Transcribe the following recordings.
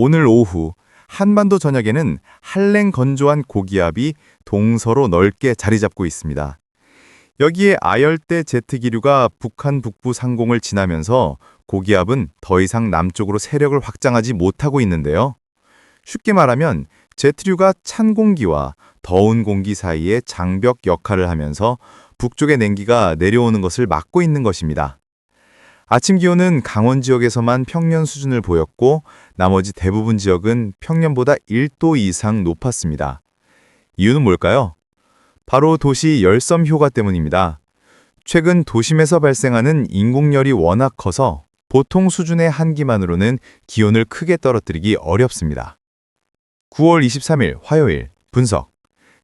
오늘 오후 한반도 전역에는 한랭 건조한 고기압이 동서로 넓게 자리 잡고 있습니다. 여기에 아열대 제트 기류가 북한 북부 상공을 지나면서 고기압은 더 이상 남쪽으로 세력을 확장하지 못하고 있는데요. 쉽게 말하면 제트류가 찬 공기와 더운 공기 사이에 장벽 역할을 하면서 북쪽의 냉기가 내려오는 것을 막고 있는 것입니다. 아침 기온은 강원 지역에서만 평년 수준을 보였고 나머지 대부분 지역은 평년보다 1도 이상 높았습니다. 이유는 뭘까요? 바로 도시 열섬 효과 때문입니다. 최근 도심에서 발생하는 인공열이 워낙 커서 보통 수준의 한기만으로는 기온을 크게 떨어뜨리기 어렵습니다. 9월 23일 화요일 분석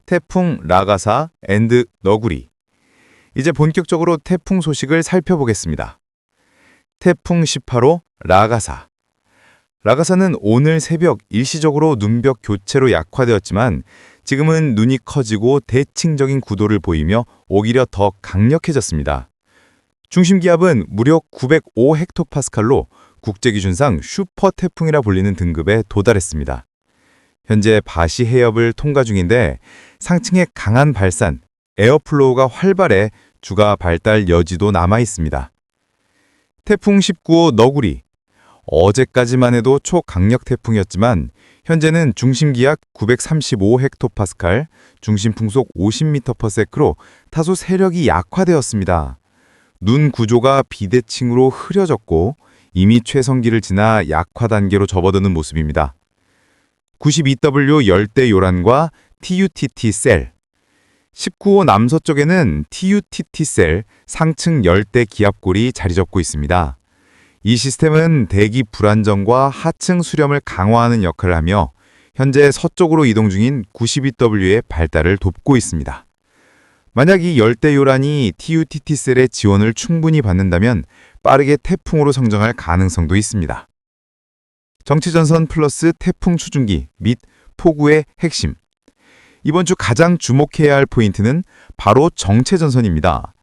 태풍 라가사 앤드 너구리 이제 본격적으로 태풍 소식을 살펴보겠습니다. 태풍 18호 라가사 라가사는 오늘 새벽 일시적으로 눈벽 교체로 약화되었지만 지금은 눈이 커지고 대칭적인 구도를 보이며 오히려 더 강력해졌습니다. 중심 기압은 무려 905 헥토파스칼로 국제기준상 슈퍼 태풍이라 불리는 등급에 도달했습니다. 현재 바시 해협을 통과 중인데 상층의 강한 발산, 에어플로우가 활발해 주가 발달 여지도 남아 있습니다. 태풍 19호 너구리. 어제까지만 해도 초강력 태풍이었지만 현재는 중심 기압 935 헥토파스칼, 중심 풍속 50m/s로 다소 세력이 약화되었습니다. 눈 구조가 비대칭으로 흐려졌고 이미 최성기를 지나 약화 단계로 접어드는 모습입니다. 92W 열대 요란과 TUTT 셀 19호 남서쪽에는 TUTT 셀 상층 열대 기압골이 자리 잡고 있습니다. 이 시스템은 대기 불안정과 하층 수렴을 강화하는 역할을 하며 현재 서쪽으로 이동 중인 92W의 발달을 돕고 있습니다. 만약 이 열대 요란이 TUTT 셀의 지원을 충분히 받는다면 빠르게 태풍으로 성장할 가능성도 있습니다. 정치전선 플러스 태풍 추중기 및 폭우의 핵심 이번 주 가장 주목해야 할 포인트는 바로 정체전선입니다.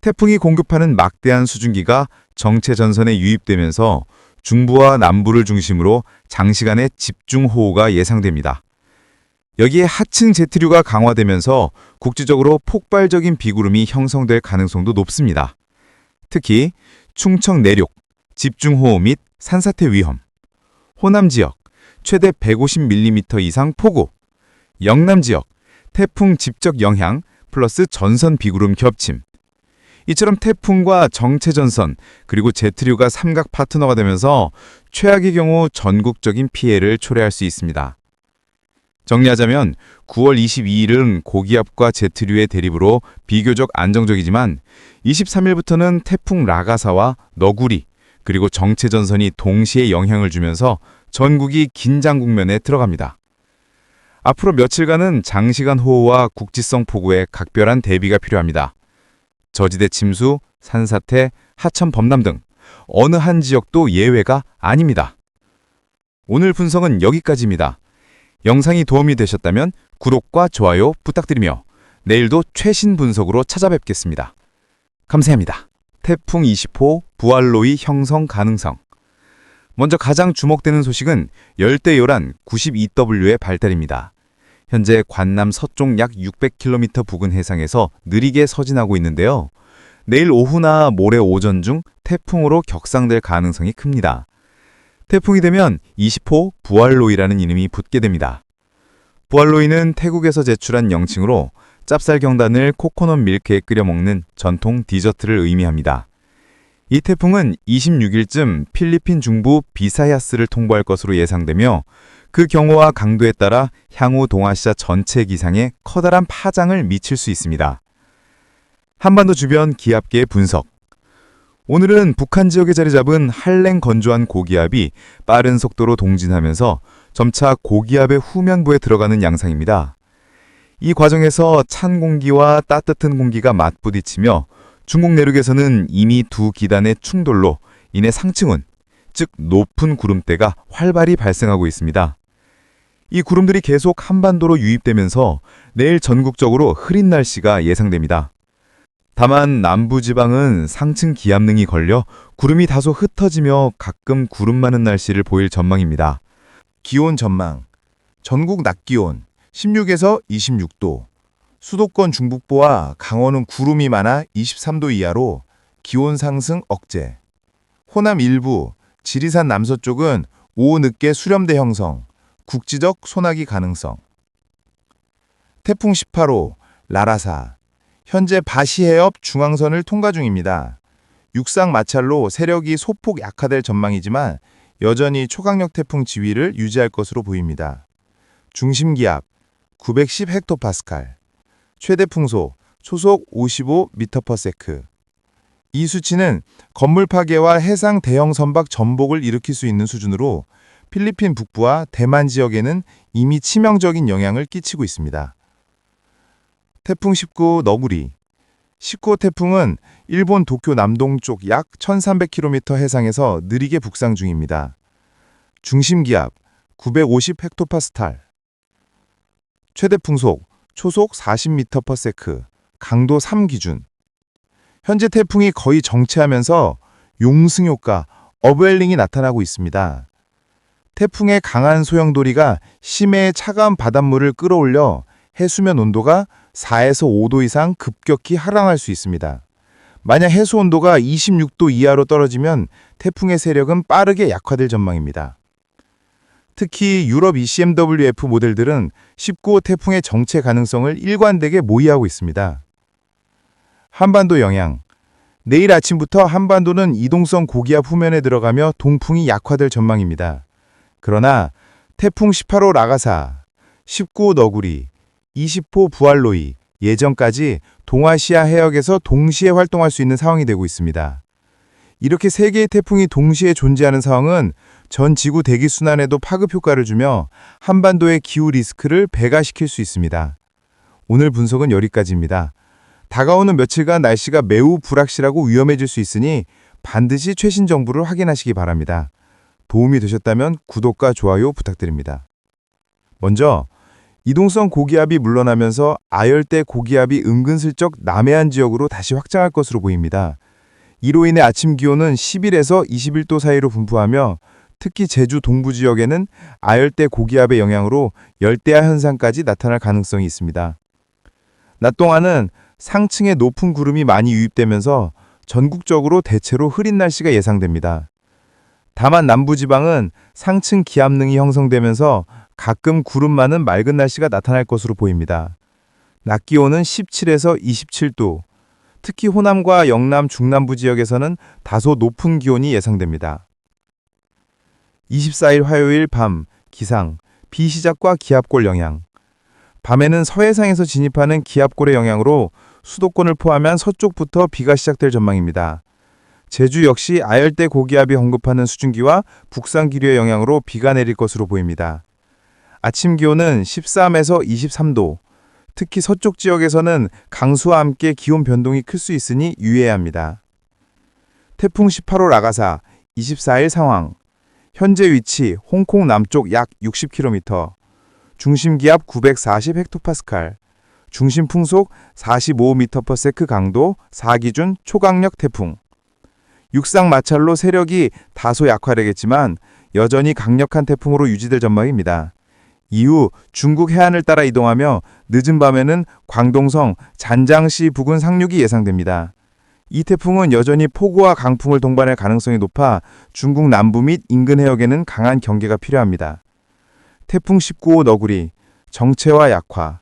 태풍이 공급하는 막대한 수증기가 정체전선에 유입되면서 중부와 남부를 중심으로 장시간의 집중호우가 예상됩니다. 여기에 하층 제트류가 강화되면서 국지적으로 폭발적인 비구름이 형성될 가능성도 높습니다. 특히 충청 내륙, 집중호우 및 산사태 위험, 호남 지역, 최대 150mm 이상 폭우, 영남 지역, 태풍 직접 영향 플러스 전선 비구름 겹침, 이처럼 태풍과 정체전선 그리고 제트류가 삼각 파트너가 되면서 최악의 경우 전국적인 피해를 초래할 수 있습니다. 정리하자면 9월 22일은 고기압과 제트류의 대립으로 비교적 안정적이지만 23일부터는 태풍 라가사와 너구리 그리고 정체전선이 동시에 영향을 주면서 전국이 긴장 국면에 들어갑니다. 앞으로 며칠간은 장시간 호우와 국지성 폭우에 각별한 대비가 필요합니다. 저지대 침수, 산사태, 하천 범람 등 어느 한 지역도 예외가 아닙니다. 오늘 분석은 여기까지입니다. 영상이 도움이 되셨다면 구독과 좋아요 부탁드리며 내일도 최신 분석으로 찾아뵙겠습니다. 감사합니다. 태풍 20호 부활로이 형성 가능성 먼저 가장 주목되는 소식은 열대요란 92W의 발달입니다. 현재 관남 서쪽 약 600km 부근 해상에서 느리게 서진하고 있는데요. 내일 오후나 모레 오전 중 태풍으로 격상될 가능성이 큽니다. 태풍이 되면 20호 부활로이라는 이름이 붙게 됩니다. 부활로이는 태국에서 제출한 영칭으로 짭쌀 경단을 코코넛 밀크에 끓여 먹는 전통 디저트를 의미합니다. 이 태풍은 26일쯤 필리핀 중부 비사야스를 통보할 것으로 예상되며 그 경우와 강도에 따라 향후 동아시아 전체 기상에 커다란 파장을 미칠 수 있습니다. 한반도 주변 기압계의 분석 오늘은 북한 지역에 자리 잡은 한랭 건조한 고기압이 빠른 속도로 동진하면서 점차 고기압의 후면부에 들어가는 양상입니다. 이 과정에서 찬 공기와 따뜻한 공기가 맞부딪히며 중국 내륙에서는 이미 두 기단의 충돌로 인해 상층운, 즉 높은 구름대가 활발히 발생하고 있습니다. 이 구름들이 계속 한반도로 유입되면서 내일 전국적으로 흐린 날씨가 예상됩니다. 다만 남부지방은 상층 기압능이 걸려 구름이 다소 흩어지며 가끔 구름 많은 날씨를 보일 전망입니다. 기온 전망. 전국 낮 기온 16에서 26도. 수도권 중북부와 강원은 구름이 많아 23도 이하로 기온 상승 억제. 호남 일부, 지리산 남서쪽은 오후 늦게 수렴대 형성, 국지적 소나기 가능성. 태풍 18호 라라사. 현재 바시 해협 중앙선을 통과 중입니다. 육상 마찰로 세력이 소폭 약화될 전망이지만 여전히 초강력 태풍 지위를 유지할 것으로 보입니다. 중심 기압 910 헥토파스칼, 최대 풍속 초속 55m/s. 이 수치는 건물 파괴와 해상 대형 선박 전복을 일으킬 수 있는 수준으로 필리핀 북부와 대만 지역에는 이미 치명적인 영향을 끼치고 있습니다. 태풍 19 너구리 19호 태풍은 일본 도쿄 남동쪽 약 1300km 해상에서 느리게 북상 중입니다. 중심 기압 950 헥토파스칼 최대 풍속 초속 40m/s 강도 3 기준 현재 태풍이 거의 정체하면서 용승 효과 어브웰링이 나타나고 있습니다. 태풍의 강한 소용돌이가 심해의 차가운 바닷물을 끌어올려 해수면 온도가 4에서 5도 이상 급격히 하락할 수 있습니다. 만약 해수 온도가 26도 이하로 떨어지면 태풍의 세력은 빠르게 약화될 전망입니다. 특히 유럽 ECMWF 모델들은 19호 태풍의 정체 가능성을 일관되게 모의하고 있습니다. 한반도 영향 내일 아침부터 한반도는 이동성 고기압 후면에 들어가며 동풍이 약화될 전망입니다. 그러나 태풍 18호 라가사, 19호 너구리, 20호 부알로이 예전까지 동아시아 해역에서 동시에 활동할 수 있는 상황이 되고 있습니다. 이렇게 세 개의 태풍이 동시에 존재하는 상황은 전 지구 대기 순환에도 파급 효과를 주며 한반도의 기후 리스크를 배가시킬 수 있습니다. 오늘 분석은 여기까지입니다. 다가오는 며칠간 날씨가 매우 불확실하고 위험해질 수 있으니 반드시 최신 정보를 확인하시기 바랍니다. 도움이 되셨다면 구독과 좋아요 부탁드립니다. 먼저 이동성 고기압이 물러나면서 아열대 고기압이 은근슬쩍 남해안 지역으로 다시 확장할 것으로 보입니다. 이로 인해 아침 기온은 11에서 21도 사이로 분포하며 특히 제주 동부 지역에는 아열대 고기압의 영향으로 열대야 현상까지 나타날 가능성이 있습니다. 낮 동안은 상층에 높은 구름이 많이 유입되면서 전국적으로 대체로 흐린 날씨가 예상됩니다. 다만 남부지방은 상층 기압능이 형성되면서 가끔 구름 많은 맑은 날씨가 나타날 것으로 보입니다. 낮 기온은 17에서 27도, 특히 호남과 영남 중남부 지역에서는 다소 높은 기온이 예상됩니다. 24일 화요일 밤 기상, 비 시작과 기압골 영향. 밤에는 서해상에서 진입하는 기압골의 영향으로 수도권을 포함한 서쪽부터 비가 시작될 전망입니다. 제주 역시 아열대 고기압이 언급하는 수증기와 북상 기류의 영향으로 비가 내릴 것으로 보입니다. 아침 기온은 13에서 23도, 특히 서쪽 지역에서는 강수와 함께 기온 변동이 클 수 있으니 유의해야 합니다. 태풍 18호 라가사 24일 상황 현재 위치 홍콩 남쪽 약 60km 중심 기압 940 헥토파스칼 중심 풍속 45m/s 강도 4기준 초강력 태풍 육상 마찰로 세력이 다소 약화되겠지만 여전히 강력한 태풍으로 유지될 전망입니다. 이후 중국 해안을 따라 이동하며 늦은 밤에는 광동성 잔장시 부근 상륙이 예상됩니다. 이 태풍은 여전히 폭우와 강풍을 동반할 가능성이 높아 중국 남부 및 인근 해역에는 강한 경계가 필요합니다. 태풍 19호 너구리, 정체와 약화.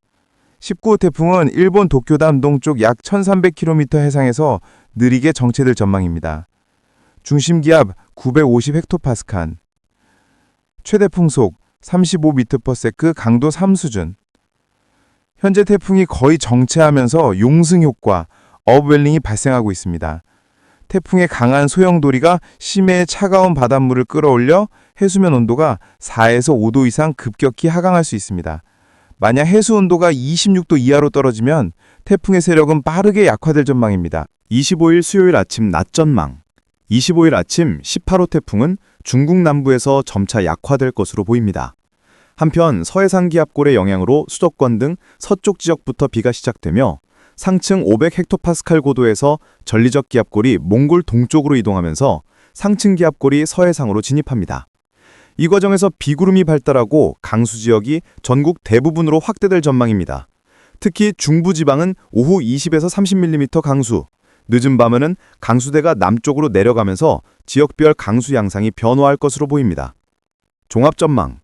19호 태풍은 일본 도쿄담 동쪽 약 1300km 해상에서 느리게 정체될 전망입니다. 중심 기압 950 헥토파스칼. 최대 풍속 35m/s 강도 3 수준. 현재 태풍이 거의 정체하면서 용승 효과, 어브웰링이 발생하고 있습니다. 태풍의 강한 소용돌이가 심해의 차가운 바닷물을 끌어올려 해수면 온도가 4에서 5도 이상 급격히 하강할 수 있습니다. 만약 해수 온도가 26도 이하로 떨어지면 태풍의 세력은 빠르게 약화될 전망입니다. 25일 수요일 아침 낮 전망. 25일 아침 18호 태풍은 중국 남부에서 점차 약화될 것으로 보입니다. 한편 서해상 기압골의 영향으로 수도권 등 서쪽 지역부터 비가 시작되며 상층 500헥토파스칼 고도에서 전리적 기압골이 몽골 동쪽으로 이동하면서 상층 기압골이 서해상으로 진입합니다. 이 과정에서 비구름이 발달하고 강수 지역이 전국 대부분으로 확대될 전망입니다. 특히 중부지방은 오후 20에서 30mm 강수, 늦은 밤에는 강수대가 남쪽으로 내려가면서 지역별 강수 양상이 변화할 것으로 보입니다. 종합전망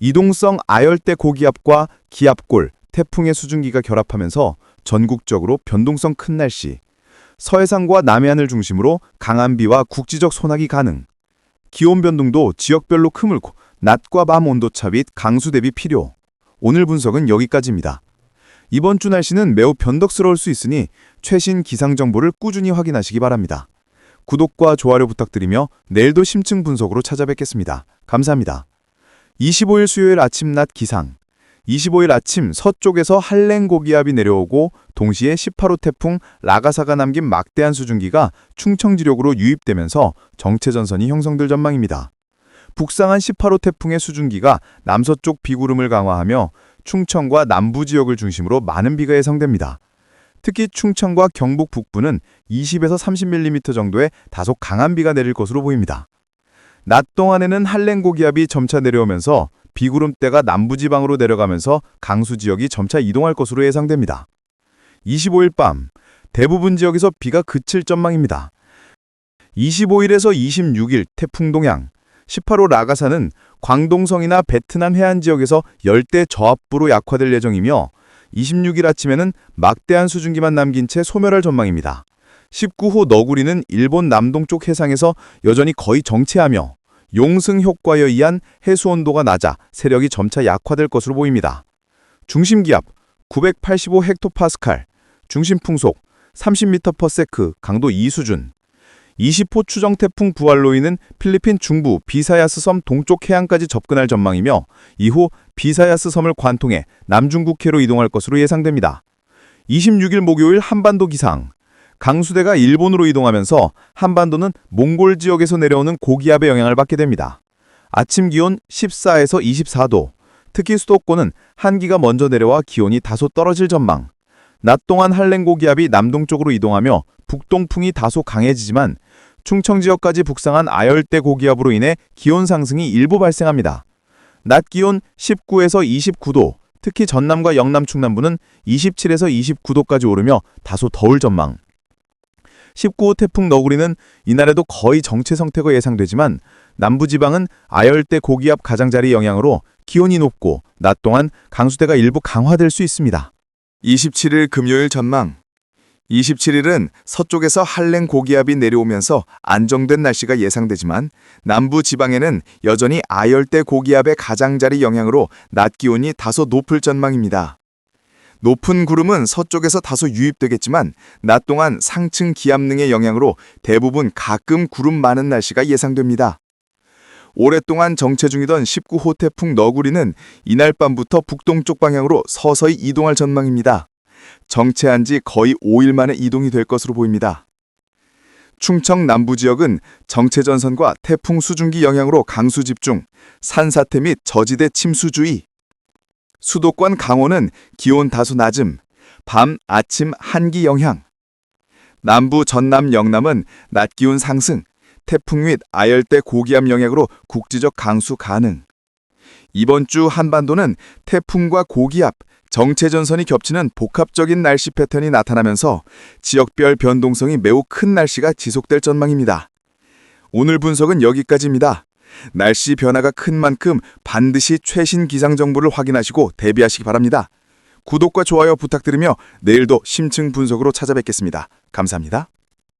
이동성 아열대 고기압과 기압골, 태풍의 수증기가 결합하면서 전국적으로 변동성 큰 날씨, 서해상과 남해안을 중심으로 강한 비와 국지적 소나기 가능, 기온 변동도 지역별로 크물고 낮과 밤 온도차 및 강수 대비 필요. 오늘 분석은 여기까지입니다. 이번 주 날씨는 매우 변덕스러울 수 있으니 최신 기상 정보를 꾸준히 확인하시기 바랍니다. 구독과 좋아요 부탁드리며 내일도 심층 분석으로 찾아뵙겠습니다. 감사합니다. 25일 수요일 아침 낮 기상 25일 아침 서쪽에서 한랭 고기압이 내려오고 동시에 18호 태풍 라가사가 남긴 막대한 수증기가 충청 지역으로 유입되면서 정체 전선이 형성될 전망입니다. 북상한 18호 태풍의 수증기가 남서쪽 비구름을 강화하며 충청과 남부 지역을 중심으로 많은 비가 예상됩니다. 특히 충청과 경북 북부는 20에서 30mm 정도의 다소 강한 비가 내릴 것으로 보입니다. 낮 동안에는 한랭 고기압이 점차 내려오면서 비구름대가 남부지방으로 내려가면서 강수 지역이 점차 이동할 것으로 예상됩니다. 25일 밤 대부분 지역에서 비가 그칠 전망입니다. 25일에서 26일 태풍 동향 18호 라가사는 광동성이나 베트남 해안 지역에서 열대 저압부로 약화될 예정이며 26일 아침에는 막대한 수증기만 남긴 채 소멸할 전망입니다. 19호 너구리는 일본 남동쪽 해상에서 여전히 거의 정체하며 용승 효과에 의한 해수 온도가 낮아 세력이 점차 약화될 것으로 보입니다. 중심 기압 985 헥토파스칼, 중심 풍속 30m/s 강도 2 수준. 20호 추정 태풍 부활로이는 필리핀 중부 비사야스 섬 동쪽 해안까지 접근할 전망이며 이후 비사야스 섬을 관통해 남중국해로 이동할 것으로 예상됩니다. 26일 목요일 한반도 기상. 강수대가 일본으로 이동하면서 한반도는 몽골 지역에서 내려오는 고기압의 영향을 받게 됩니다. 아침 기온 14에서 24도, 특히 수도권은 한기가 먼저 내려와 기온이 다소 떨어질 전망. 낮 동안 한랭 고기압이 남동쪽으로 이동하며 북동풍이 다소 강해지지만 충청 지역까지 북상한 아열대 고기압으로 인해 기온 상승이 일부 발생합니다. 낮 기온 19에서 29도, 특히 전남과 영남 충남부는 27에서 29도까지 오르며 다소 더울 전망. 19호 태풍 너구리는 이날에도 거의 정체 상태가 예상되지만 남부지방은 아열대 고기압 가장자리 영향으로 기온이 높고 낮 동안 강수대가 일부 강화될 수 있습니다. 27일 금요일 전망 27일은 서쪽에서 한랭 고기압이 내려오면서 안정된 날씨가 예상되지만 남부 지방에는 여전히 아열대 고기압의 가장자리 영향으로 낮 기온이 다소 높을 전망입니다. 높은 구름은 서쪽에서 다소 유입되겠지만 낮 동안 상층 기압능의 영향으로 대부분 가끔 구름 많은 날씨가 예상됩니다. 오랫동안 정체 중이던 19호 태풍 너구리는 이날 밤부터 북동쪽 방향으로 서서히 이동할 전망입니다. 정체한 지 거의 5일 만에 이동이 될 것으로 보입니다. 충청 남부 지역은 정체 전선과 태풍 수증기 영향으로 강수 집중, 산사태 및 저지대 침수 주의. 수도권 강원은 기온 다소 낮음, 밤, 아침 한기 영향. 남부 전남 영남은 낮 기온 상승, 태풍 및 아열대 고기압 영향으로 국지적 강수 가능. 이번 주 한반도는 태풍과 고기압, 정체 전선이 겹치는 복합적인 날씨 패턴이 나타나면서 지역별 변동성이 매우 큰 날씨가 지속될 전망입니다. 오늘 분석은 여기까지입니다. 날씨 변화가 큰 만큼 반드시 최신 기상 정보를 확인하시고 대비하시기 바랍니다. 구독과 좋아요 부탁드리며 내일도 심층 분석으로 찾아뵙겠습니다. 감사합니다.